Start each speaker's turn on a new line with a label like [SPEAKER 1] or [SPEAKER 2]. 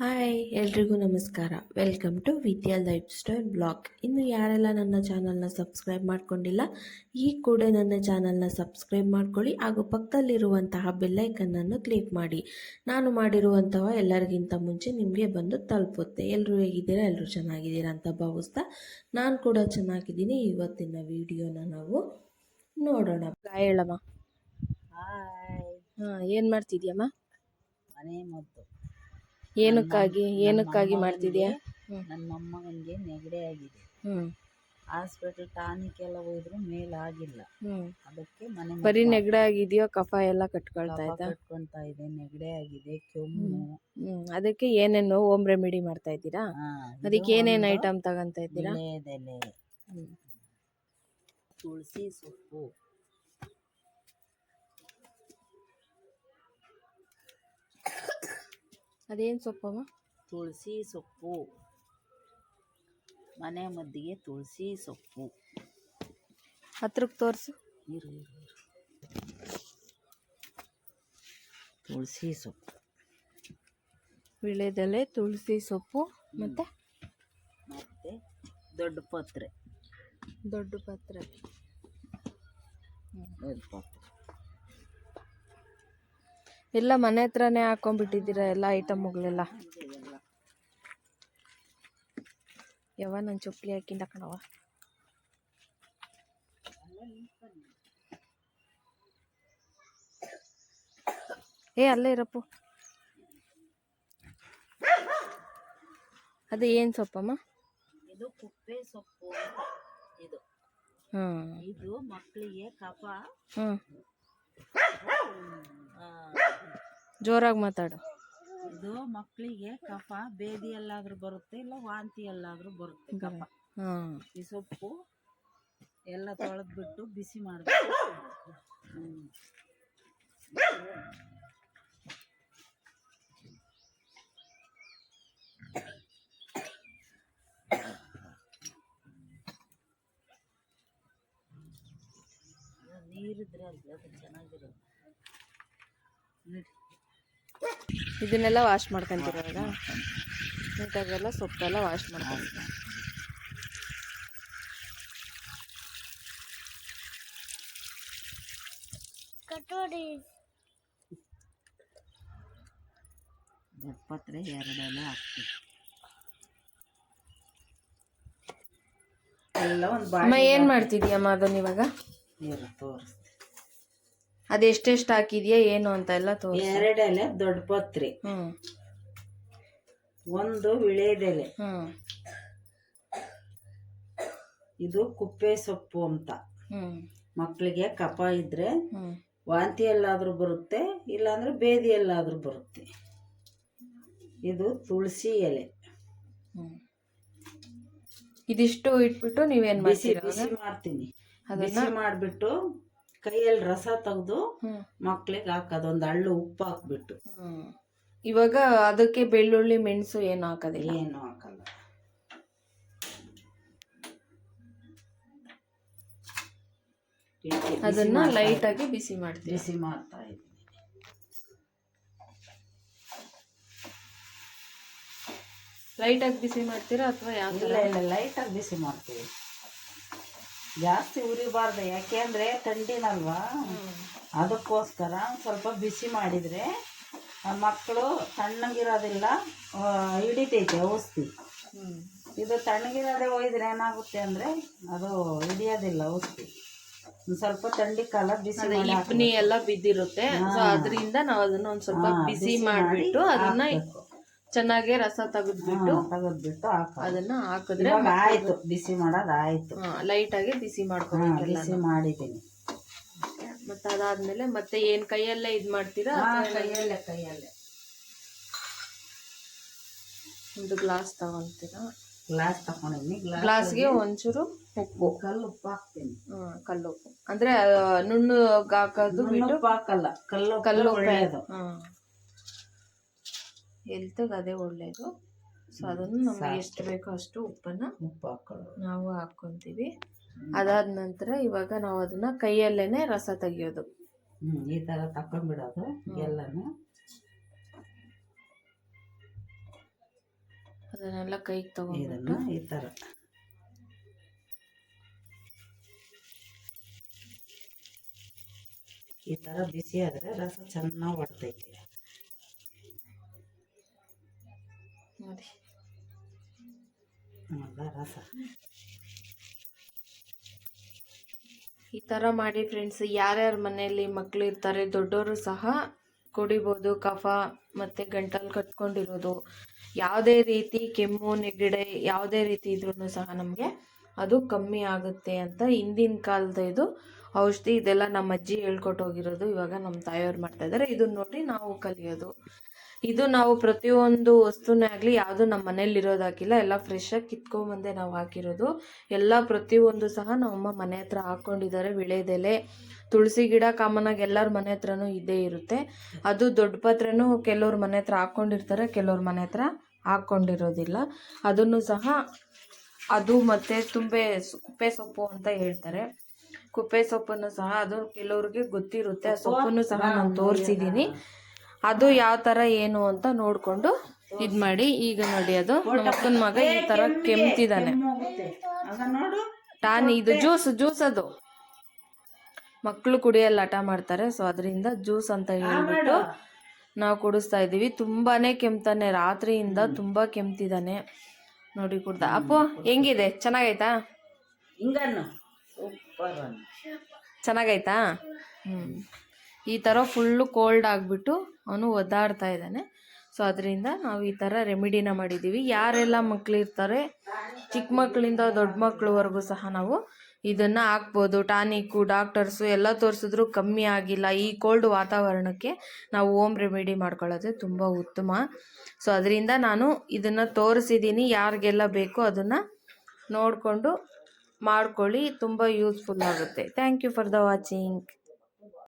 [SPEAKER 1] Hi ಎಲ್ರಿಗೂ ನಮಸ್ಕಾರ. Welcome to Vidya lifestyle blog ಇನ್ನು ಯಾರೆಲ್ಲ ನನ್ನ ಚಾನಲ್ನ ಸಬ್ಸ್ಕ್ರೈಬ್ ಮಾಡ್ಕೊಂಡಿಲ್ಲ ಈ ಕೂಡ ನನ್ನ ಚಾನಲ್ನ ಸಬ್ಸ್ಕ್ರೈಬ್ ಮಾಡ್ಕೊಳ್ಳಿ ಹಾಗೂ ಪಕ್ಕದಲ್ಲಿರುವಂತಹ ಬೆಲ್ಲೈಕನ್ನನ್ನು ಕ್ಲಿಕ್ ಮಾಡಿ. ನಾನು ಮಾಡಿರುವಂತಹ ಎಲ್ಲರಿಗಿಂತ ಮುಂಚೆ ನಿಮಗೆ ಬಂದು ತಲುಪುತ್ತೆ. ಎಲ್ಲರೂ ಹೇಗಿದ್ದೀರಾ? ಎಲ್ಲರೂ ಚೆನ್ನಾಗಿದ್ದೀರಾ ಅಂತ ಭಾವಿಸ್ತಾ ನಾನು ಕೂಡ ಚೆನ್ನಾಗಿದ್ದೀನಿ. ಇವತ್ತಿನ ವಿಡಿಯೋನ ನಾವು ನೋಡೋಣ. ಹೇಳಮ್ಮ.
[SPEAKER 2] ಹಾಯ್
[SPEAKER 1] ಹಾಂ ಏನು ಮಾಡ್ತಿದ್ಯಮ್ಮ?
[SPEAKER 2] ಮನೆ ಮದ್ದು
[SPEAKER 1] ಏನಕ್ಕಾಗಿ ಏನಕ್ಕಾಗಿ ಮಾಡ್ತಿದ್ಯಾ? ಹ್ಞೂ
[SPEAKER 2] ನನ್ನ ಮೊಮ್ಮಗನಿಗೆ ನೆಗಡಿ ಆಗಿದೆ.
[SPEAKER 1] ಹ್ಞೂ
[SPEAKER 2] ಹಾಸ್ಪಿಟಲ್ ಟಾನಿಕ್ ಎಲ್ಲ ಹೋದ್ರು ಮೇಲಾಗಿಲ್ಲ.
[SPEAKER 1] ಹ್ಞೂ
[SPEAKER 2] ಅದಕ್ಕೆ ಮನೆ
[SPEAKER 1] ಬರೀ ನೆಗಡಿ ಆಗಿದೆಯೋ ಕಫ ಎಲ್ಲ ಕಟ್ಕೊಳ್ತಾ
[SPEAKER 2] ಇದೆ ನೆಗಡಿ ಆಗಿದೆ ಕೆಮ್ಮು.
[SPEAKER 1] ಅದಕ್ಕೆ ಏನೇನು ಹೋಮ್ ರೆಮಿಡಿ ಮಾಡ್ತಾ ಇದ್ದೀರಾ?
[SPEAKER 2] ಹಾ, ಇದು
[SPEAKER 1] ಅದಕ್ಕೆ ಏನೇನು
[SPEAKER 2] ಒಂದು
[SPEAKER 1] ಐಟಮ್ ತಗೊಂತ ಇದ್ದೀರಾ?
[SPEAKER 2] ವೀಳ್ಯದೆಲೆ. ತುಳಸಿ ಸೊಪ್ಪು.
[SPEAKER 1] ಅದೇನು ಸೊಪ್ಪವ
[SPEAKER 2] ತುಳಸಿ ಸೊಪ್ಪು. ಮನೆ ಮದ್ದಿಗೆ ತುಳಸಿ ಸೊಪ್ಪು.
[SPEAKER 1] ಹತ್ರಕ್ಕೆ ತೋರಿಸು.
[SPEAKER 2] ಇರು ಇರು ಇರು. ತುಳಸಿ ಸೊಪ್ಪು.
[SPEAKER 1] ವೀಳ್ಯದೆಲೆ ತುಳಸಿ ಸೊಪ್ಪು ಮತ್ತೆ?
[SPEAKER 2] ಮತ್ತು ದೊಡ್ಡ ಪತ್ರೆ.
[SPEAKER 1] ದೊಡ್ಡ ಪತ್ರೆ.
[SPEAKER 2] ದೊಡ್ಡ ಪತ್ರೆ.
[SPEAKER 1] ಎಲ್ಲ ಮನೆ ಹತ್ರನೇ ಹಾಕೊಂಡ್ಬಿಟ್ಟಿದ್ದೀರ ಎಲ್ಲ ಐಟಮ್ಗಳೆಲ್ಲ? ಯಾವ ನನ್ನ ಚೊಪ್ಪಲಿ ಹಾಕಿಂದ ಕಣವ ಏ ಅಲ್ಲೇ ಇರಪ್ಪು. ಅದು ಏನು ಸೊಪ್ಪಮ್ಮ?
[SPEAKER 2] ಇದು ಕುಪ್ಪೆ ಸೊಪ್ಪು ಇದು. ಇದು ಮಕ್ಕಳಿಗೆ ಕಫ.
[SPEAKER 1] ಜೋರಾಗಿ ಮಾತಾಡು.
[SPEAKER 2] ಇದು ಮಕ್ಕಳಿಗೆ ಕಫ ಬೇದಿ ಎಲ್ಲಾದ್ರೂ ಬರುತ್ತೆ ಇಲ್ಲ ವಾಂತಿ ಎಲ್ಲಾದ್ರೂ ಬರುತ್ತೆ ಕಫ. ಈ ಸೊಪ್ಪು ಎಲ್ಲ ತೊಳೆದ್ಬಿಟ್ಟು ಬಿಸಿ ಮಾಡಬೇಕು ಹ್ಮ್. ಅದು ನೀರಿದ್ರೆ ಅಲ್ರಿ ಅದು ಚೆನ್ನಾಗಿರುತ್ತೆ ನೋಡಿ
[SPEAKER 1] ಇದನ್ನೆಲ್ಲ ವಾಶ್ ಮಾಡ್ಕೊಂತೀರ ಇವಾಗ? ನೀಟಾಗೆಲ್ಲ ಸೊಪ್ಪೆಲ್ಲ ವಾಶ್ ಮಾಡ್ಕೊಂತೀರ?
[SPEAKER 2] ದೊಡ್ಡ ಪತ್ರೆ ಎರಡೆಲ್ಲ ಹಾಕ್ತೀವಿ ಎಲ್ಲ ಒಂದು
[SPEAKER 1] ಅಮ್ಮ ಏನು ಮಾಡ್ತಿದ್ಯಮ್ಮ ಅದನ್ನ ಇವಾಗ?
[SPEAKER 2] ನೀರು ತೋರಿಸ್ತೀನಿ.
[SPEAKER 1] ಅದು ಎಷ್ಟೆಷ್ಟು ಹಾಕಿದ್ಯಾ ಏನು ಅಂತ ಎಲ್ಲ ತೋರಿಸ.
[SPEAKER 2] ಎರಡೆಲೆ ದೊಡ್ಡ ಪತ್ರಿ. ಒಂದು ವಿಳೆದೆಲೆ. ಇದು ಕುಪ್ಪೆ ಸೊಪ್ಪು ಅಂತ. ಮಕ್ಕಳಿಗೆ ಕಫ ಇದ್ರೆ ವಾಂತಿ ಎಲ್ಲಾದ್ರೂ ಬರುತ್ತೆ ಇಲ್ಲಾಂದ್ರೆ ಬೇದಿ ಎಲ್ಲಾದ್ರೂ ಬರುತ್ತೆ. ಇದು ತುಳಸಿ ಎಲೆ.
[SPEAKER 1] ಇದಿಷ್ಟು ಇಟ್ಬಿಟ್ಟು ನೀವೇನು
[SPEAKER 2] ಬಿಸಿ ಬಿಸಿ ಮಾಡ್ತೀನಿ.
[SPEAKER 1] ಅದನ್ನ?
[SPEAKER 2] ಬಿಸಿ ಮಾಡಿಬಿಟ್ಟು ಕೈಯಲ್ಲಿ ರಸ ತೆಗೆದು ಮಕ್ಳಿಗೆ ಹಾಕೋದು ಒಂದು ಹಳ್ಳು ಉಪ್ಪು ಹಾಕ್ಬಿಟ್ಟು.
[SPEAKER 1] ಇವಾಗ ಅದಕ್ಕೆ ಬೆಳ್ಳುಳ್ಳಿ ಮೆಣಸು ಏನು ಹಾಕೋದಿಲ್ಲ?
[SPEAKER 2] ಏನು ಹಾಕಲ್ಲ.
[SPEAKER 1] ಅದನ್ನ
[SPEAKER 2] ಲೈಟ್
[SPEAKER 1] ಲೈಟಾಗಿ ಬಿಸಿ ಮಾಡ್ತೀವಿ.
[SPEAKER 2] ಬಿಸಿ ಮಾಡ್ತಾ ಇದ್ದೀನಿ.
[SPEAKER 1] ಲೈಟಾಗಿ ಬಿಸಿ ಮಾಡ್ತೀರಾ ಅಥವಾ ಯಾವ ಲೈಟ್
[SPEAKER 2] ಇಲ್ಲ ಇಲ್ಲ ಲೈಟಾಗಿ ಬಿಸಿ ಮಾಡ್ತೀವಿ. ಜಾಸ್ತಿ ಉರಿಬಾರ್ದು ಯಾಕೆಂದ್ರೆ ಥಂಡಿನಲ್ವಾ ಅದಕ್ಕೋಸ್ಕರ ಸ್ವಲ್ಪ ಬಿಸಿ ಮಾಡಿದರೆ ಮಕ್ಕಳು ತಣ್ಣಗಿರೋದಿಲ್ಲ ಹಿಡಿತೈತೆ ಔಷಧಿ. ಇದು ತಣ್ಣಗಿರೋದೇ ಒಯ್ದ್ರೆ ಏನಾಗುತ್ತೆ ಅಂದರೆ ಅದು ಹಿಡಿಯೋದಿಲ್ಲ ಔಷಧಿ. ಸ್ವಲ್ಪ ಥಂಡಿ ಕಾಲ ಬಿಸಿ
[SPEAKER 1] ಎಲ್ಲ ಬಿದ್ದಿರುತ್ತೆ. ಸೊ ಅದರಿಂದ ನಾವು ಅದನ್ನ ಒಂದ್ ಸ್ವಲ್ಪ ಬಿಸಿ ಮಾಡಿಬಿಟ್ಟು ಅದನ್ನ. ಚೆನ್ನಾಗಿ ರಸ ತೆಗೆದ್ಬಿಟ್ಟು
[SPEAKER 2] ತೆಗೆದ್ಬಿಟ್ಟು
[SPEAKER 1] ಅದನ್ನ ಹಾಕಿದ್ರೆ
[SPEAKER 2] ಆಯ್ತು ಬಿಸಿ ಮಾಡೋದು ಆಯ್ತು.
[SPEAKER 1] ಲೈಟ್ ಆಗಿ ಬಿಸಿ ಮಾಡ್ಕೊಂಡು
[SPEAKER 2] ಬಿಸಿ ಮಾಡಿದ್ದೀನಿ.
[SPEAKER 1] ಮತ್ತೆ ಅದಾದ್ಮೇಲೆ ಮತ್ತೆ ಏನ್ ಕೈಯಲ್ಲೇ ಇದ್ ಮಾಡ್ತೀರಾ
[SPEAKER 2] ಕೈಯಲ್ಲೇ ಕೈಯಲ್ಲೇ.
[SPEAKER 1] ಒಂದು ಗ್ಲಾಸ್ ತಗೊಂತೀರಾ
[SPEAKER 2] ಗ್ಲಾಸ್ ತಗೊಂಡಿದ್ದೀನಿ.
[SPEAKER 1] ಗ್ಲಾಸ್ಗೆ ಒಂಚೂರು ಉಪ್ಪು.
[SPEAKER 2] ಕಲ್ಲು ಉಪ್ಪು ಹಾಕ್ತೀನಿ.
[SPEAKER 1] ಕಲ್ಲು ಉಪ್ಪು. ಅಂದ್ರೆ ನುಣ್ಣು ಹಾಕೋದು ಬಿಟ್ಟು
[SPEAKER 2] ಉಪ್ಪು ಹಾಕಲ್ಲ. ಕಲ್ಲು
[SPEAKER 1] ಕಲ್ಲು
[SPEAKER 2] ಒಳ್ಳೆಯದು.
[SPEAKER 1] ಹೆಲ್ತ್ಗೆ ಅದೇ ಒಳ್ಳೇದು. ಸೊ ಅದನ್ನು ನಮಗೆ ಎಷ್ಟು ಬೇಕೋ ಅಷ್ಟು ಉಪ್ಪನ್ನು
[SPEAKER 2] ಉಪ್ಪು ಹಾಕೊಳ್ಳೋದು.
[SPEAKER 1] ನಾವು ಹಾಕ್ಕೊತೀವಿ. ಅದಾದ ನಂತರ ಇವಾಗ ನಾವು ಅದನ್ನ ಕೈಯಲ್ಲೇ ರಸ ತೆಗಿಯೋದು.
[SPEAKER 2] ಈ ತರ ತಕೊಂಡ್ಬಿಡೋದು ಎಲ್ಲನೂ.
[SPEAKER 1] ಅದನ್ನೆಲ್ಲ ಕೈಗೆ ತಗೊಂಡು
[SPEAKER 2] ಈ ಥರ ಈ ಥರ ಬಿಸಿ ಆದರೆ ರಸ ಚೆನ್ನಾಗಿ ಹೊಡ್ತೈತಿ
[SPEAKER 1] ನೋಡಿ.
[SPEAKER 2] ರಸ
[SPEAKER 1] ಈ ಥರ ಮಾಡಿ ಫ್ರೆಂಡ್ಸ್ ಯಾರ್ಯಾರ ಮನೆಯಲ್ಲಿ ಮಕ್ಕಳು ಇರ್ತಾರೆ ದೊಡ್ಡವರು ಸಹ ಕುಡಿಬೋದು ಕಫ ಮತ್ತು ಗಂಟಲು ಕಟ್ಕೊಂಡಿರೋದು. ಯಾವುದೇ ರೀತಿ ಕೆಮ್ಮು ನೆಗಡೆ ಯಾವುದೇ ರೀತಿ ಇದ್ರೂ ಸಹ ನಮಗೆ ಅದು ಕಮ್ಮಿ ಆಗುತ್ತೆ ಅಂತ ಹಿಂದಿನ ಕಾಲದ ಇದು ಔಷಧಿ ಇದೆಲ್ಲ ನಮ್ಮ ಅಜ್ಜಿ ಹೇಳ್ಕೊಟ್ಟು ಹೋಗಿರೋದು ಇವಾಗ ನಮ್ಮ ತಾಯಿಯವ್ರು ಮಾಡ್ತಾ ಇದ್ದಾರೆ ಇದನ್ನ ನೋಡಿ ನಾವು ಕಲಿಯೋದು. ಇದು ನಾವು ಪ್ರತಿಯೊಂದು ವಸ್ತುನೇ ಆಗಲಿ ಯಾವುದು ನಮ್ಮ ಮನೇಲಿ ಇರೋದಾಗಿಲ್ಲ ಎಲ್ಲ ಫ್ರೆಶಾಗಿ ಕಿತ್ಕೊಂಬಂದೆ ನಾವು ಹಾಕಿರೋದು. ಎಲ್ಲ ಪ್ರತಿಯೊಂದು ಸಹ ನಮ್ಮಮ್ಮ ಮನೆ ಹತ್ರ ಹಾಕ್ಕೊಂಡಿದ್ದಾರೆ ವಿಳೆದೆಲೆ. ತುಳಸಿ ಗಿಡ ಕಾಮನಾಗಿ ಎಲ್ಲರ ಮನೆ ಹತ್ರನೂ ಇದ್ದೇ ಇರುತ್ತೆ. ಅದು ದೊಡ್ಡ ಪಾತ್ರೆನೂ ಕೆಲವ್ರ ಮನೆ ಹತ್ರ ಹಾಕ್ಕೊಂಡಿರ್ತಾರೆ ಕೆಲವ್ರ ಮನೆ ಹತ್ರ ಹಾಕ್ಕೊಂಡಿರೋದಿಲ್ಲ ಅದನ್ನು ಸಹ ಅದು ಮತ್ತು ತುಂಬೆ ಕುಪ್ಪೆ ಸೊಪ್ಪು ಅಂತ ಹೇಳ್ತಾರೆ. ಕುಪ್ಪೆ ಸೊಪ್ಪನ್ನು ಸಹ ಅದು ಕೆಲವ್ರಿಗೆ ಗೊತ್ತಿರುತ್ತೆ. ಆ ಸೊಪ್ಪನ್ನು ಸಹ ನಾನು ತೋರಿಸಿದ್ದೀನಿ ಅದು ಯಾವ ಥರ ಏನು ಅಂತ ನೋಡಿಕೊಂಡು ಇದು ಮಾಡಿ. ಈಗ ನೋಡಿ ಅದು ಅಕ್ಕನ ಮಗ ಈ ಥರ ಕೆಮ್ತಿದ್ದಾನೆ ಟಾನಿ ಇದು ಜ್ಯೂಸ್ ಜ್ಯೂಸ್ ಅದು. ಮಕ್ಕಳು ಕುಡಿಯಲ್ಲ ಹಠ ಮಾಡ್ತಾರೆ ಸೊ ಅದರಿಂದ ಜ್ಯೂಸ್ ಅಂತ ಹೇಳ್ಬಿಟ್ಟು ನಾವು ಕುಡಿಸ್ತಾ ಇದ್ದೀವಿ. ತುಂಬಾನೇ ಕೆಮ್ತಾನೆ ರಾತ್ರಿಯಿಂದ ತುಂಬಾ ಕೆಮ್ತಿದ್ದಾನೆ ನೋಡಿ ಕುಡ್ದ. ಅಪ್ಪ ಹೆಂಗಿದೆ? ಚೆನ್ನಾಗೈತಾ? ಚೆನ್ನಾಗೈತಾ? ಹ್ಞೂ ಈ ಥರ ಫುಲ್ಲು ಕೋಲ್ಡ್ ಆಗಿಬಿಟ್ಟು ಅವನು ಒದ್ದಾಡ್ತಾ ಇದ್ದಾನೆ. ಸೊ ಅದರಿಂದ ನಾವು ಈ ಥರ ರೆಮಿಡಿನ ಮಾಡಿದ್ದೀವಿ. ಯಾರೆಲ್ಲ ಮಕ್ಕಳಿರ್ತಾರೆ ಚಿಕ್ಕ ಮಕ್ಕಳಿಂದ ದೊಡ್ಡ ಮಕ್ಕಳವರೆಗೂ ಸಹ ನಾವು ಇದನ್ನು ಹಾಕ್ಬೋದು. ಟಾನಿಕ್ಕು ಡಾಕ್ಟರ್ಸು ಎಲ್ಲ ತೋರಿಸಿದ್ರು ಕಮ್ಮಿ ಆಗಿಲ್ಲ. ಈ ಕೋಲ್ಡ್ ವಾತಾವರಣಕ್ಕೆ ನಾವು ಓಮ್ ರೆಮಿಡಿ ಮಾಡ್ಕೊಳ್ಳೋದು ತುಂಬ ಉತ್ತಮ. ಸೊ ಅದರಿಂದ ನಾನು ಇದನ್ನು ತೋರಿಸಿದ್ದೀನಿ. ಯಾರಿಗೆಲ್ಲ ಬೇಕೋ ಅದನ್ನು ನೋಡಿಕೊಂಡು ಮಾಡ್ಕೊಳ್ಳಿ. ತುಂಬ ಯೂಸ್ಫುಲ್ ಆಗುತ್ತೆ. Thank you for the watching